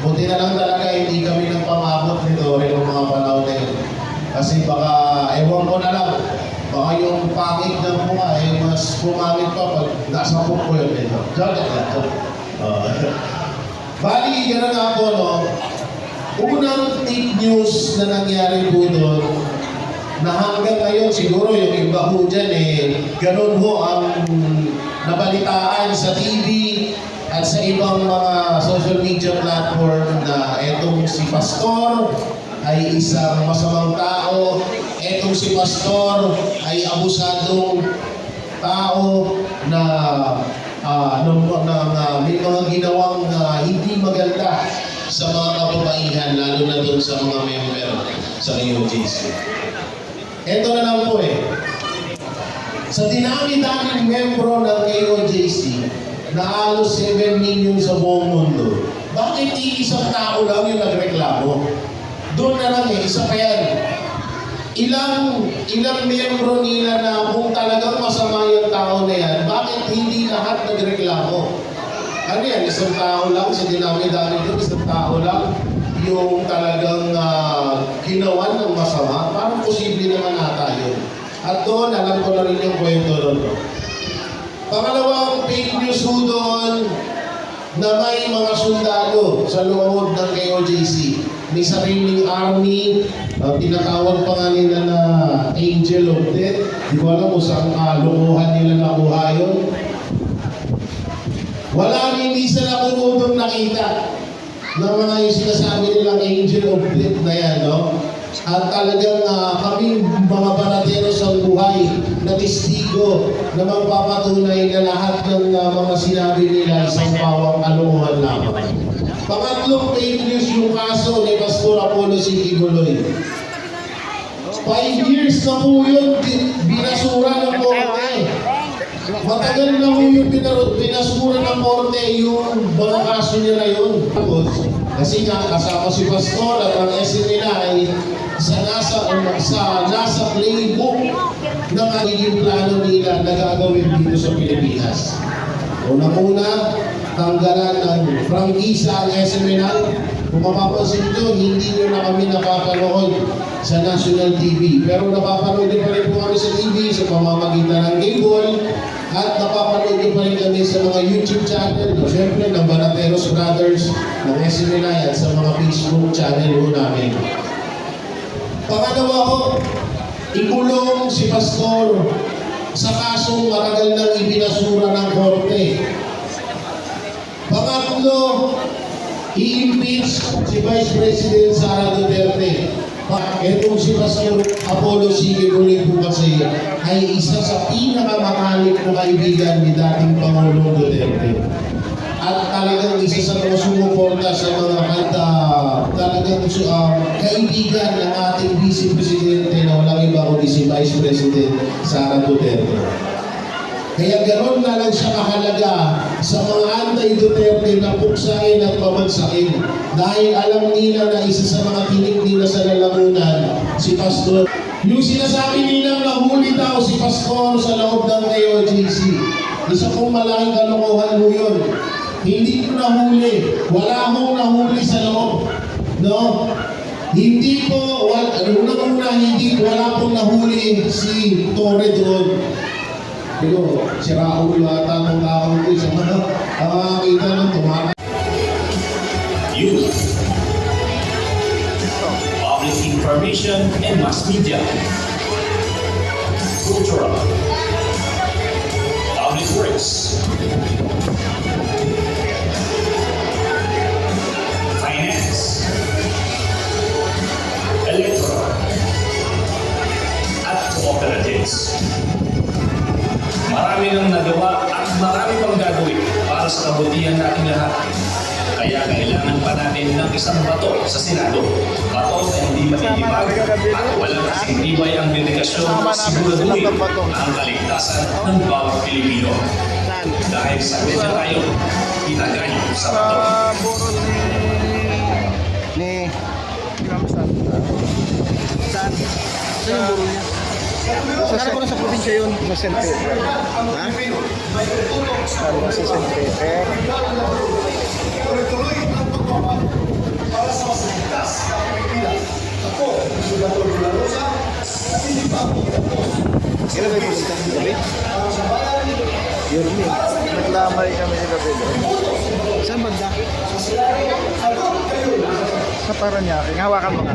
Buti na lang talaga hindi kami nang pamabot nito rin ng mga panahon na yun. Kasi baka, ewan ko na lang, baka yung pangit ng mukha eh, mas pumangit pa pag nasa book ko yun. Joke lang to. Uh, bali, gano'n nga po, no? Unang fake news na nangyari po doon, na hanggang ngayon siguro yung iba ho dyan eh, ganun ho ang nabalitaan sa TV at sa ibang mga social media platform na etong si Pastor ay isang masamang tao, etong si Pastor ay abusadong tao na ah, ng, ng, ah, may mga ginawang ah, hindi maganda sa mga kababaihan, lalo na doon sa mga member sa UJC. Ito na lang po eh. Sa dinami-daming membro ng KOJC, na halos 7 million sa buong mundo, bakit iisang tao lang yung nagreklamo? Doon na lang eh, isa pa yan. Ilang, ilang membro nila na kung talagang masama yung tao na yan, bakit hindi lahat nagreklamo? Ano yan, isang tao lang, sa dinami-dami din, isang tao lang, yung talagang uh, ginawan ng masama, parang posible naman ata yun. At doon, alam ko na rin yung kwento doon. Pangalawang fake news ho doon na may mga sundalo sa loob ng KOJC. May sariling army, uh, tinatawag pa nga nila na Angel of Death. Di ko alam kung saan kalukuhan nila nakuha yun. Wala hindi sa nakunubang nakita ng mga yung sinasabi nilang angel of death na yan, no? At talagang ah, kami mga baratero sa buhay na testigo na magpapatunay na lahat ng ah, mga sinabi nila isang pawang aluhan lamang. Pangatlong fake news yung kaso ni Pastor Apollo Sikibuloy. Five years na po yun, bi- binasura ng korte. Matagal na po yung pinarot, pinasura ng korte yung mga kaso niya yun. Kasi nga, kasama si Pastor at ang SM nila ay Pilipinas. Unang-una, tanggalan ng prangkisa ang SMNL. Kung mapapansin nyo, hindi nyo na kami napapanood sa national TV. Pero napapanood pa rin po kami sa TV sa pamamagitan ng cable at napapanood pa rin kami sa mga YouTube channel. No? Siyempre, ng Banateros Brothers, ng SMNI at sa mga Facebook channel ho namin. Pangalawa ko, ikulong si Pastor sa kasong matagal nang ibinasura ng korte. Pangatlo, i-impeach si Vice President Sara Duterte. Etong si Pastor Apollo Sige po kasi ay isa sa pinakamatalik na kaibigan ni dating Pangulong Duterte. At talagang isa sa mga sumuporta sa mga kanta, talagang uh, kaibigan ng ating Vice Presidente na walang iba kundi si Vice President Sara Duterte. Kaya ganoon na lang siya kahalaga sa mga anti-Duterte na puksain at pabagsakin. Dahil alam nila na isa sa mga tinig nila sa lalamunan, si Pastor. Yung sinasabi nilang nahuli daw si Pastor sa loob ng KOJC. Isa pong malaking kalokohan mo yun. Hindi ko nahuli. Wala akong nahuli sa loob. No? Hindi po, wala, unang-una, hindi, wala pong nahuli si Torre doon. Pero, si Raul ata ng tao ko sa mga nakakita ng tumakas. Youth, Public Information and Mass Media, Cultural, Public Works, ng isang bato sa Senado. Bato na hindi matitibag at walang kasing tibay ang dedikasyon siguraduhin ang kaligtasan ng bawat Pilipino. Dahil sa kanya tayo, itagay sa bato. ni ni Ramstan. Saan? Saan yung burol niya? Sa ko na sa probinsya yun? Sa St. Peter. Ha? Sa St. Peter? Sino kayo pumunta? Gabi? Yun mo. Naglamay kami ni Gabi doon. Saan banda? Sa Paranaque. Hawakan mo ka.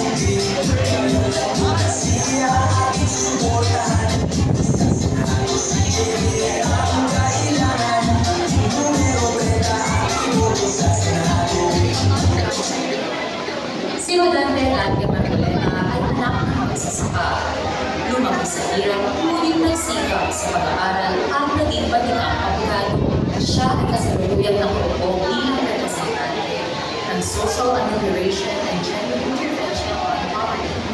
Si Rodante Latia Marcoleta ay anak ng magsasaka. Lumaki sa hirap, ngunit nagsikap sa pag-aaral at naging batingang abogado. Siya ay kasalukuyang nakupo bilang representante ng Social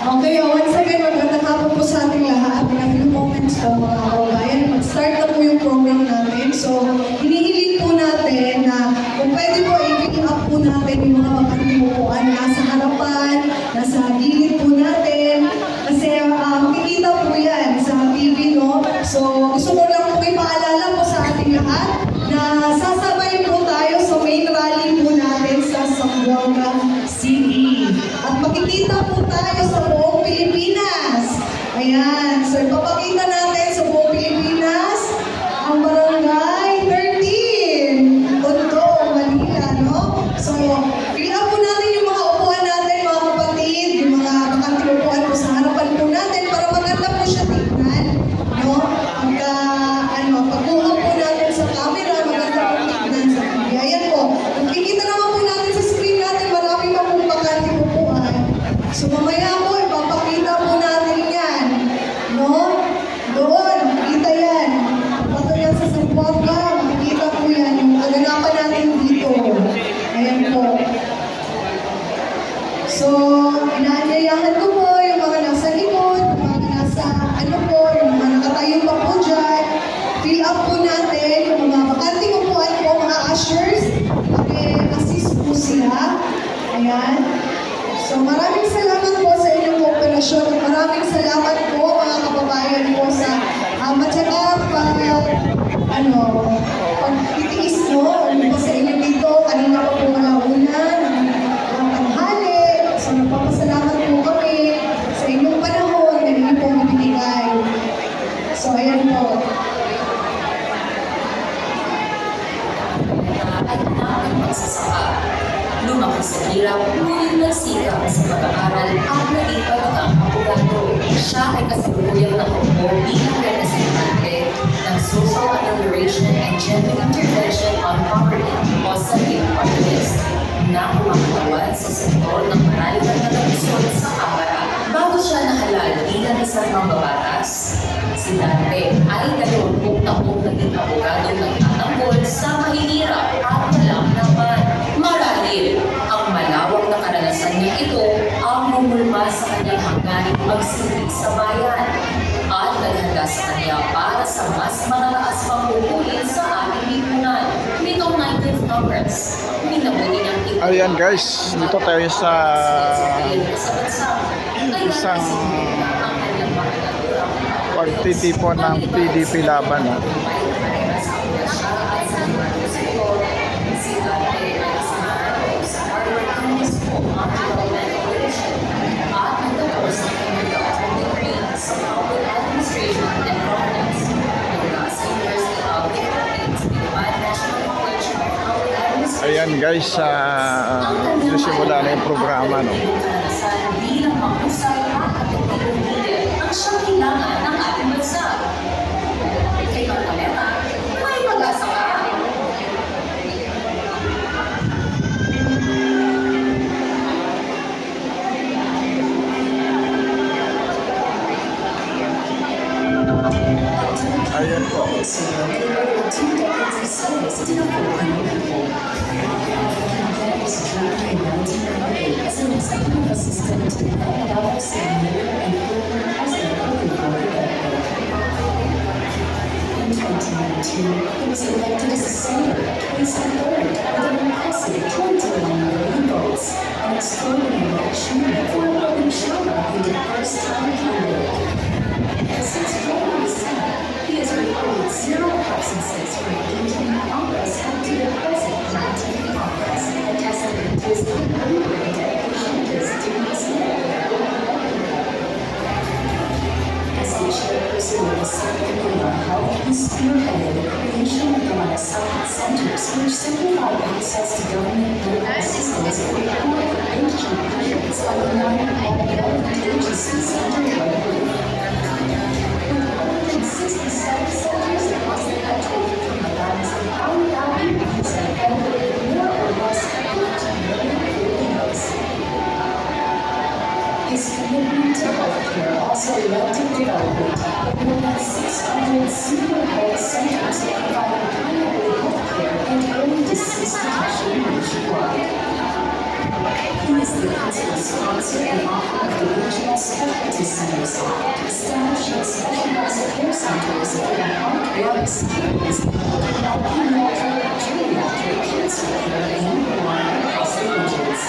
Okay, once again, magandang hapon po sa ating lahat. In a few moments po mga kababayan, mag-start na po yung program natin. So, hinihiling po natin na kung pwede po, i-pick up po natin yung mga bakanteng upuan nasa harapan, nasa gilid po natin. Kasi uh, makikita po yan sa TV, no? So, gusto ko lang po ipaalala po sa ating lahat na sasabay po tayo sa main rally po natin sa Zamboanga City. At makikita po tayo sa maraming salamat po sa inyong kooperasyon. Maraming salamat po mga kababayan po sa um, at saka pag, ano, pagtitiis no, ano po sa inyo dito, kanina pa po alauna, ng tanghali. So, nagpapasalamat po kami sa inyong panahon na hindi po binigay. So, ayan po. ay anak ng magsasaka. Lumaki sa hirap, pag-aaral at naging bagang abogado. Siya ay kasalukuyang nakupo bilang representante ng Social Amelioration and Gender Intervention on Poverty o SAGIP Party sa mas matataas pang sa ating lipunan. Nitong 19th Congress, minabuti ito Ayan guys, dito tayo sa isang pagtitipon ng PDP laban. ah. Guys, uh, sisimula na yung programa no. In 2019, he was elected as a senator, 23rd, with an impressive 21 million votes, an extraordinary achievement for a Robin Sharma who the first-time candidate. Since the Senate, he has recorded zero absences from He is the and author of the Regional Specialty Centers establishing specialized care centers for the heart drugs, kidneys, pediatric, geriatric cancer care, and more across the regions.